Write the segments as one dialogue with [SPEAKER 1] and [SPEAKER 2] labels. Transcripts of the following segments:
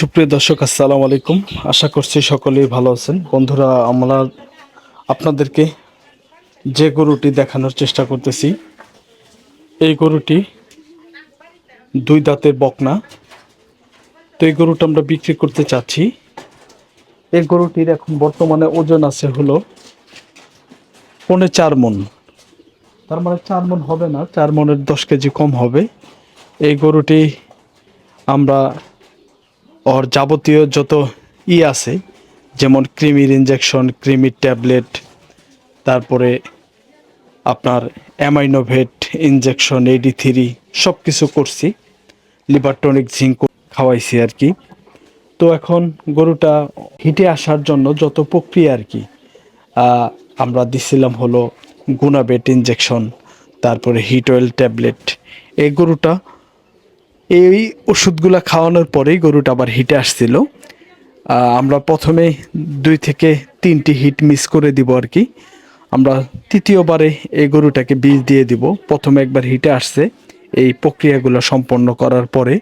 [SPEAKER 1] সুপ্রিয় দর্শক, আসসালামু আলাইকুম। আশা করছি সকলেই ভালো আছেন। বন্ধুরা, আমরা আপনাদেরকে যে গরুটি দেখানোর চেষ্টা করতেছি, এই গরুটি দুই দাঁতের বকনা। তো এই গরুটা আমরা বিক্রি করতে চাচ্ছি। এই গরুটির এখন বর্তমানে ওজন আছে হলো পৌনে চার মন। তার মানে চার মন হবে না, চার মনের দশ কেজি কম হবে। এই গরুটি আমরা ওর যাবতীয় যত ই আছে, যেমন ক্রিমির ইঞ্জেকশন ক্রিমির ট্যাবলেট তারপরে আপনার অ্যামাইনোভেট ইঞ্জেকশন এডি থ্রি সব কিছু করছি। লিভার টনিক জিঙ্ক খাওয়াইছি আর কি। তো এখন গরুটা হিটে আসার জন্য যত প্রক্রিয়া আর কি আমরা দিছিলাম হলো গুনাবেট ইঞ্জেকশন তারপরে হিট অয়েল ট্যাবলেট এই গরুটা এই ওষুধগুলো খাওয়ানোর পরেই গরুটা আবার হিটে আসছিল। আমরা প্রথমে দুই থেকে তিনটি হিট মিস করে দিব আর কি। আমরা তৃতীয়বারে এই গরুটাকে বীজ দিয়ে দিব। প্রথমে একবার হিটে আসছে। এই প্রক্রিয়াগুলো সম্পন্ন করার পরে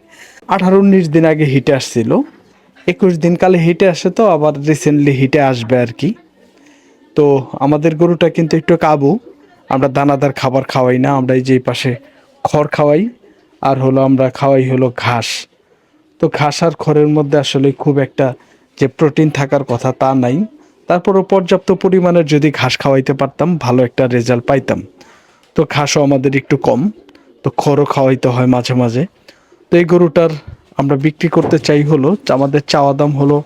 [SPEAKER 1] আঠারো উনিশ দিন আগে হিটে আসছিল। একুশ দিন কালে হিটে আসে তো, আবার রিসেন্টলি হিটে আসবে আর কি। তো আমাদের গরুটা কিন্তু একটু কাবু। আমরা দানাদার খাবার খাওয়াই না আমরা এই যে পাশে খড় খাওয়াই। আর হলো আমরা খাওয়াই হলো ঘাস। তো ঘাস আর খড়ের মধ্যে আসলে খুব একটা যে প্রোটিন থাকার কথা তা নাই। তারপরও পর্যাপ্ত পরিমাণের যদি ঘাস খাওয়াইতে পারতাম, ভালো একটা রেজাল্ট পাইতাম। তো ঘাসও আমাদের একটু কম, তো খড়ও খাওয়াইতে হয় মাঝে মাঝে। তো এই গরুটার আমরা বিক্রি করতে চাই হলো আমাদের চাওয়া দাম হলো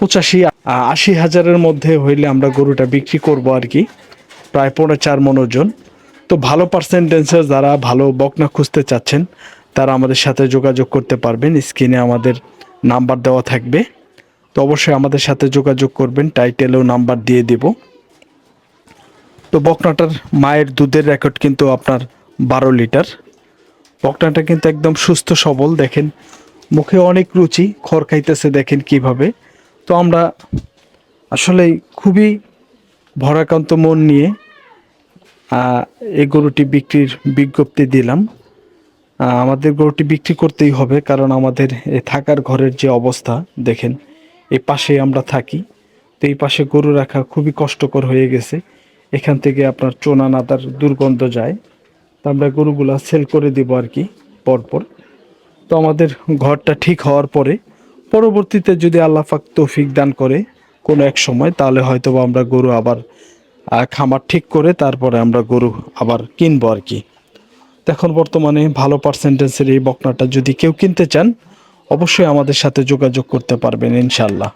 [SPEAKER 1] পঁচাশি আশি হাজারের মধ্যে হইলে আমরা গরুটা বিক্রি করব আর কি। প্রায় পৌনে চার মন ওজন। তো ভালো পার্সেন্টেন্সের যারা ভালো বকনা খুঁজতে চাচ্ছেন, তারা আমাদের সাথে যোগাযোগ করতে পারবেন। স্ক্রিনে আমাদের নাম্বার দেওয়া থাকবে। তো অবশ্যই আমাদের সাথে যোগাযোগ করবেন। টাইটেলেও নাম্বার দিয়ে দেব। তো বকনাটার মায়ের দুধের রেকর্ড কিন্তু আপনার বারো লিটার। বকনাটা কিন্তু একদম সুস্থ সবল, দেখেন। মুখে অনেক রুচি, খড় খাইতেছে, দেখেন কীভাবে। তো আমরা আসলে খুবই ভরাকান্ত মন নিয়ে এই গরুটি বিক্রির বিজ্ঞপ্তি দিলাম। আমাদের গরুটি বিক্রি করতেই হবে, কারণ আমাদের থাকার ঘরের যে অবস্থা, দেখেন এই পাশে আমরা থাকি। তো এই পাশে গরু রাখা খুবই কষ্টকর হয়ে গেছে। এখান থেকে আপনার চোনা নাদার দুর্গন্ধ যায়। তো আমরা গরুগুলা সেল করে দিব আর কি, পরপর। তো আমাদের ঘরটা ঠিক হওয়ার পরে, পরবর্তীতে যদি আল্লাহ তৌফিক দান করে কোনো এক সময়, তাহলে হয়তো আমরা গরু আবার খামার ঠিক করে তারপরে আমরা গরু আবার কিনবো আর কি। এখন বর্তমানে ভালো পার্সেন্টেজের এই বকনাটা যদি কেউ কিনতে চান, অবশ্যই আমাদের সাথে যোগাযোগ করতে পারবেন ইনশাল্লাহ